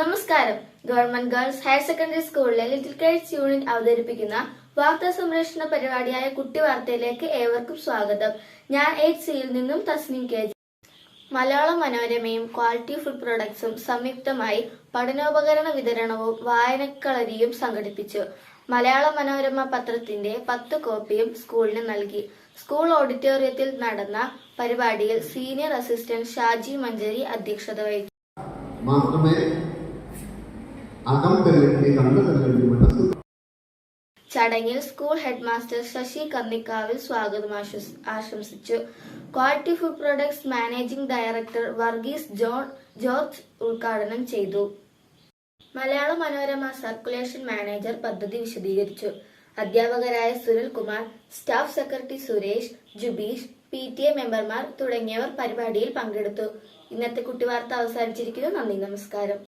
നമസ്കാരം. Government girls higher secondary സ്കൂളിലെ little kites unit അവതരിപ്പിക്കുന്ന വാർത്താ സംരക്ഷണ പരിപാടിയായ കുട്ടി വാർത്തയിലേക്ക് ഏവർക്കും സ്വാഗതം. ഞാൻ എയ്റ്റ് സിയിൽ നിന്നും തസ്നിം കെ ജി. മലയാള മനോരമയും ക്വാളിറ്റി ഫുഡ് പ്രൊഡക്ട്സും സംയുക്തമായി പഠനോപകരണ വിതരണവും വായനക്കളരിയും സംഘടിപ്പിച്ചു. മലയാള മനോരമ പത്രത്തിന്റെ പത്ത് കോപ്പിയും സ്കൂളിന് നൽകി. സ്കൂൾ ഓഡിറ്റോറിയത്തിൽ നടന്ന പരിപാടിയിൽ സീനിയർ അസിസ്റ്റന്റ് ഷാജി മഞ്ചേരി അധ്യക്ഷത വഹിച്ചു. ചടങ്ങിൽ സ്കൂൾ ഹെഡ് മാസ്റ്റർ ശശി കന്നിക്കാവിൽ സ്വാഗതം ആശംസിച്ചു. Quality food products managing director Varghese John George ഉദ്ഘാടനം ചെയ്തു. മലയാള മനോരമ സർക്കുലേഷൻ മാനേജർ പദ്ധതി വിശദീകരിച്ചു. അധ്യാപകരായ Sunilkumar staff secretary Suresh Jubeesh P T A മെമ്പർമാർ തുടങ്ങിയവർ പരിപാടിയിൽ പങ്കെടുത്തു. ഇന്നത്തെ കുട്ടിവാർത്ത അവസാനിച്ചിരിക്കുന്നു. നന്ദി നമസ്കാരം.